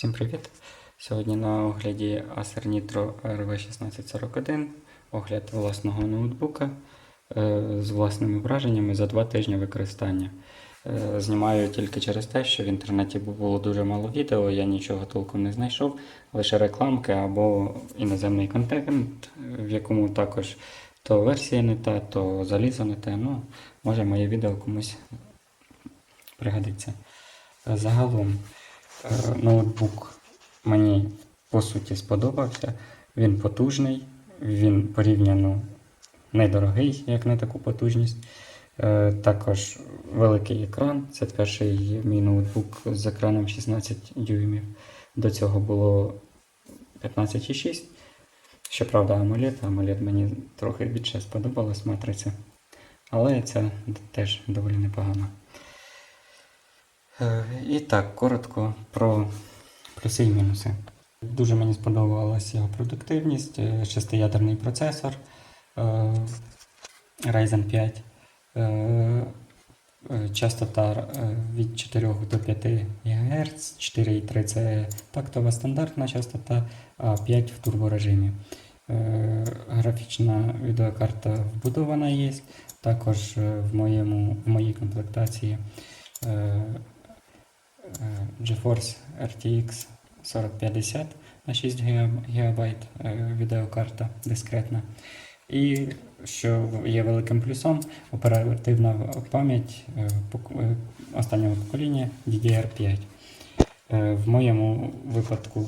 Всім привіт! Сьогодні на огляді Acer Nitro RV1641, огляд власного ноутбука е, з власними враженнями за два тижні використання. Е, Знімаю тільки через те, що в інтернеті було дуже мало відео, я нічого толком не знайшов, лише рекламки або іноземний контент, в якому також то версія не та, то залізо не те. Ну, може моє відео комусь пригодиться. Загалом ноутбук мені по суті сподобався. Він потужний, він порівняно недорогий, як на таку потужність. Е, Також великий екран. Це перший мій ноутбук з екраном 16 дюймів. До цього було 15,6. Щоправда, AMOLED. AMOLED мені трохи більше сподобалась матриця. Але це теж доволі непогано. Е, І так, коротко про плюси і мінуси. Дуже мені сподобалася його продуктивність, е, шестиядерний процесор е, Ryzen 5, е, е, частота від 4 до 5 ГГц, 4,3 це тактова стандартна частота, а 5 в турборежимі. Графічна відеокарта вбудована є. Також в, моєму, в моїй комплектації GeForce RTX 4050 на 6 ГБ відеокарта дискретна. І що є великим плюсом, оперативна пам'ять е, е, останнього покоління DDR5. Е, В моєму випадку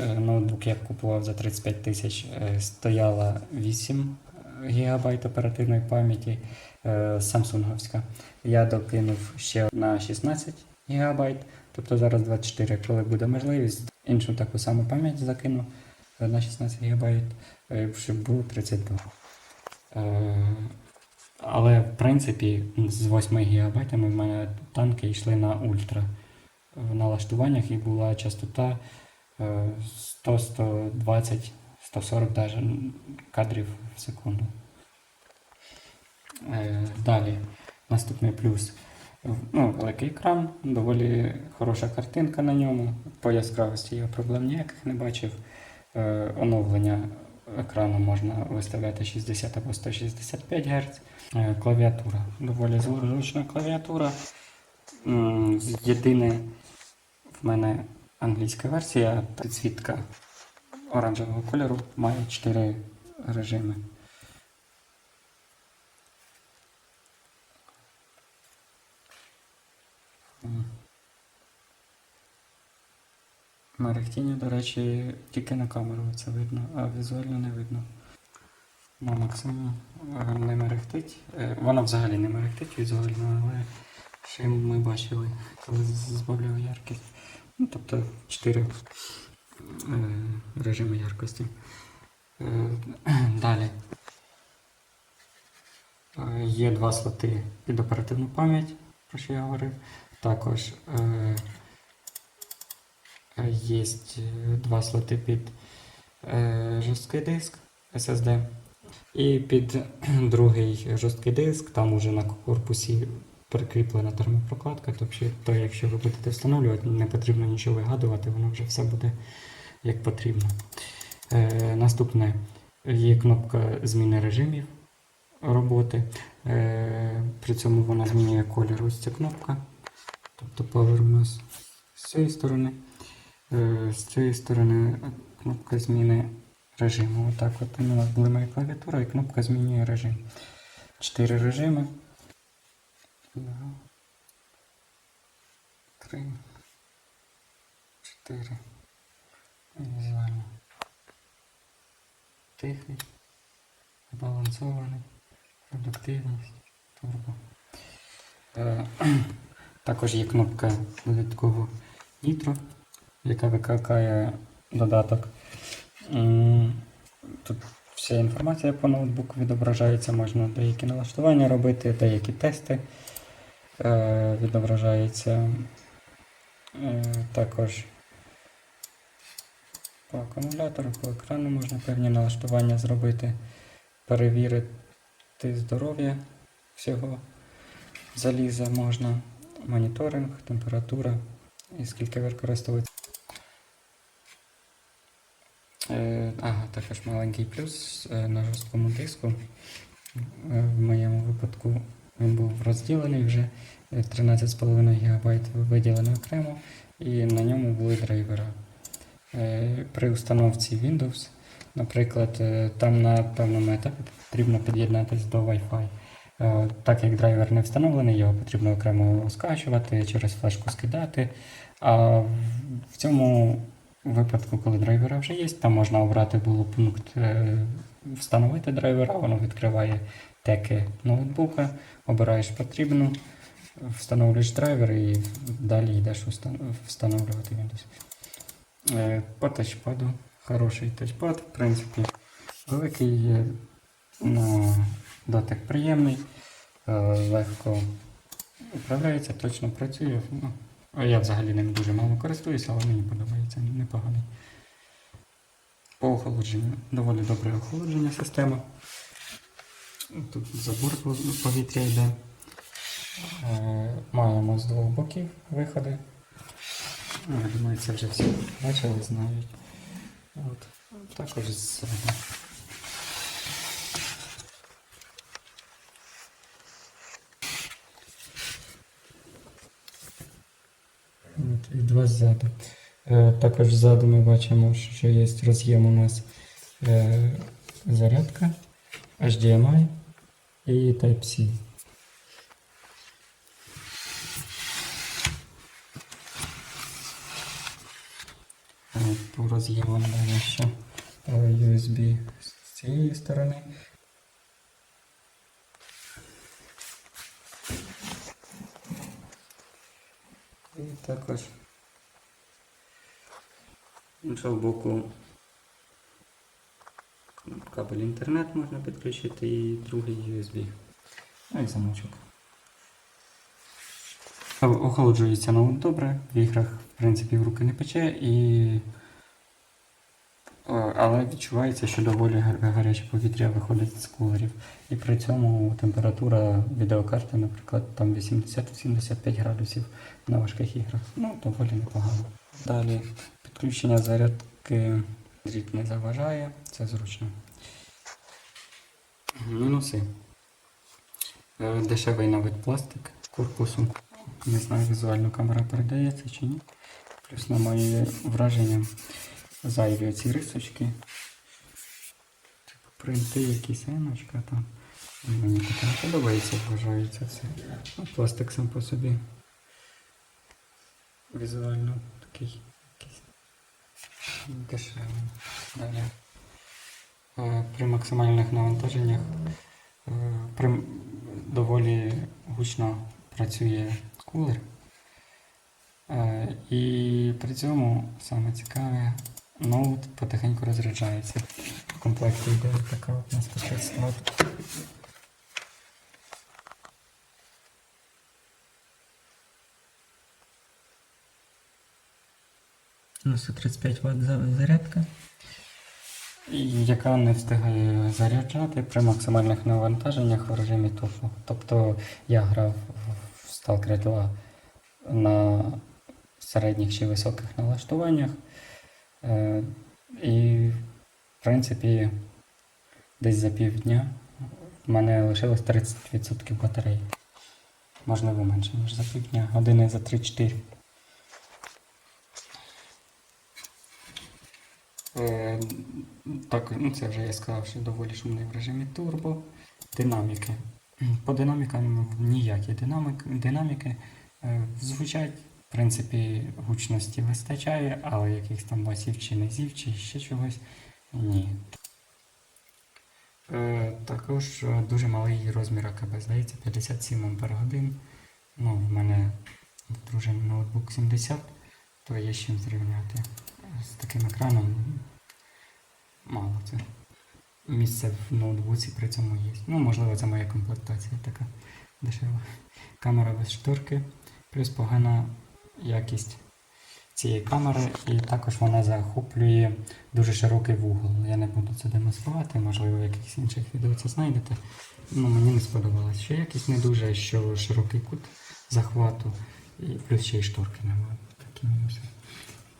е, ноутбук я купував за 35 тисяч, е, стояла 8 ГБ оперативної пам'яті е, самсунговська. Я докинув ще на 16 ГБ, тобто зараз 24, коли буде можливість, іншу таку саму пам'ять закину е, на 16 ГБ, щоб було 32. Е, Але в принципі з 8 ГБ в мене танки йшли на ультра. В налаштуваннях і була частота е, 100, 120, 140 даже кадрів в секунду. Е, Далі, наступний плюс. Ну, великий екран, доволі хороша картинка на ньому. По яскравості я проблем ніяких не бачив. Е, Оновлення екрану можна виставляти 60 або 165 Гц. Е, Клавіатура. Доволі зручна клавіатура. Єдине в мене англійська версія, підсвітка оранжевого кольору має 4 режими. Мерехтіння, до речі, тільки на камеру це видно, а візуально не видно. На максимум е, не мерехтить. Е, Вона взагалі не мерехтить візуально, але ще ми бачили, коли збавляв яркість. Ну, тобто 4 е, режими яркості. Е, Далі. Є два слоти під оперативну пам'ять, про що я говорив. Також є два слоти під е, жорсткий диск SSD. І під другий жорсткий диск, там уже на корпусі прикріплена термопрокладка, тобто то, якщо ви будете встановлювати, не потрібно нічого вигадувати, воно вже все буде як потрібно. Е, наступне є кнопка зміни режимів роботи. Е, при цьому вона змінює колір. Ось ця кнопка. Тобто power у нас з цієї сторони. Е, з цієї сторони кнопка зміни режиму. Отак от у нас блимає клавіатура і кнопка змінює режим. Чотири режими. Два, Три. Чотири. Візуально. Тихий. Збалансований. Продуктивність. Турбо. Е, Також є кнопка додатково Nitro, яка викликає додаток. Тут вся інформація по ноутбуку відображається, можна деякі налаштування робити, деякі тести е, відображаються. Е, також по акумулятору, по екрану можна певні налаштування зробити, перевірити здоров'я всього заліза можна, моніторинг, температура і скільки використовується. Ага, також маленький плюс е, на жорсткому диску. Е, В моєму випадку він був розділений вже е, 13,5 ГБ виділено окремо, і на ньому були драйвера. Е, При установці Windows, наприклад, е, там на певному етапі потрібно під'єднатися до Wi-Fi. Е, Так як драйвер не встановлений, його потрібно окремо скачувати, через флешку скидати. А в- в цьому випадку, коли драйвера вже є, там можна обрати було пункт е, встановити драйвера, воно відкриває теки ноутбука, обираєш потрібну, встановлюєш драйвер і далі йдеш встановлювати Windows. Е, По тачпаду. Хороший тачпад, в принципі, великий, на дотик приємний, е, легко управляється, точно працює. Ну, я взагалі ним дуже мало користуюся, але мені подобається непоганий. По охолодженню доволі добре охолодження система. Тут забор пов- повітря йде. Е, Маємо з двох боків виходи. Ну, Я думаю, це вже всі бачили, знають. От. Також з Е, також ззаду ми бачимо, що є роз'єм у нас е, зарядка, HDMI і Type-C. Е, По роз'ємам далі ще е, USB з цієї сторони. І також з іншого боку кабель інтернет можна підключити і другий USB. Ну і замочок. Охолоджується ноут добре, в іграх, в принципі, в руки не пече, і... Але відчувається, що доволі гаряче повітря виходить з кулерів. І при цьому температура відеокарти, наприклад, там 80-75 градусів на важких іграх. Ну, доволі непогано. Далі підключення зарядки дріт не заважає, це зручно. Мінуси. Е, Дешевий навіть пластик корпусу. Не знаю, візуально камера передається чи ні. Плюс на моє враження зайві оці рисочки. Типу принти якісь еночка там. Мені таке не подобається, вважаю це все. Ну, пластик сам по собі. Візуально такий дешевий. Далі. Е, При максимальних навантаженнях е, при доволі гучно працює кулер. Е, І при цьому саме цікаве, ноут потихеньку розряджається. В комплекті йде така от нас Ну, 135 Вт зарядка. Яка не встигає заряджати при максимальних навантаженнях в режимі тофу. Тобто я грав в Stalker 2 на середніх чи високих налаштуваннях. Е, і, в принципі, десь за півдня в мене лишилось 30% батареї. Можливо, менше, ніж за півдня, години за 3-4. Так, ну це вже я сказав, що доволі шумний в режимі турбо. Динаміки. По динамікам ніякі динамик, динаміки е, звучать, в принципі, гучності вистачає, але якихось там басів чи низів, чи ще чогось ні. Е, також е, дуже малий розмір АКБ, здається, 57 Ампер годин. Ну, в мене в дружини ноутбук 70, то є з чим зрівняти. З таким екраном мало це. Місце в ноутбуці при цьому є. Ну, можливо, це моя комплектація така дешева. Камера без шторки, плюс погана якість цієї камери, і також вона захоплює дуже широкий вугол. Я не буду це демонструвати, можливо, в якихось інших відео це знайдете. Ну, мені не сподобалось, що якість не дуже, що широкий кут захвату, і плюс ще й шторки немає. Такі мінуси.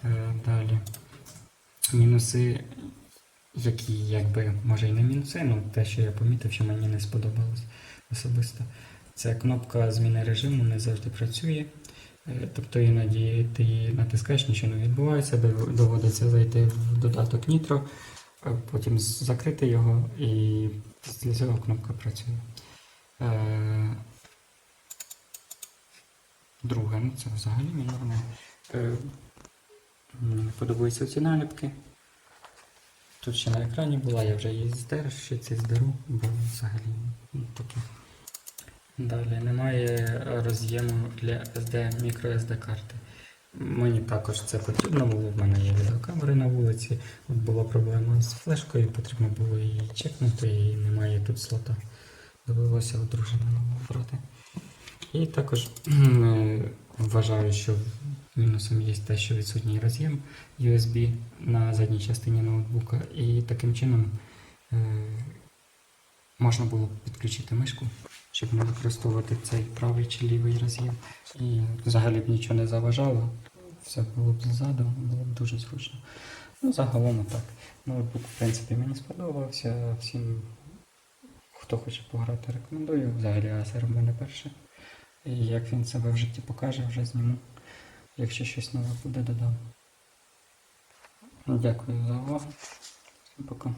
Е, Далі. Мінуси які якби може і не мінуси, ну те, що я помітив, що мені не сподобалось особисто. Це кнопка зміни режиму не завжди працює. Е, Тобто іноді ти натискаєш, нічого не відбувається, доводиться зайти в додаток Nitro, потім закрити його і після цього кнопка працює. Е, Друге, ну це взагалі мінорне. Мені подобаються ці наліпки. Тут ще на екрані була, я вже її здер, ще ці здеру, бо взагалі ну, таке. Далі немає роз'єму для SD, мікро SD карти. Мені також це потрібно було, в мене є відеокамери на вулиці. От була проблема з флешкою, потрібно було її чекнути, і немає тут слота. Довелося нового брати. І також е, вважаю, що мінусом є те, що відсутній роз'єм USB на задній частині ноутбука, і таким чином е, можна було б підключити мишку, щоб не використовувати цей правий чи лівий роз'єм. І взагалі б нічого не заважало, все було б ззаду, було б дуже зручно. Ну, загалом так. Ноутбук, в принципі, мені сподобався. Всім, хто хоче пограти, рекомендую. Взагалі Acer в мене перше. І як він себе в житті покаже, вже зніму. Якщо щось нове буде, додам. Дякую за увагу. Всім пока.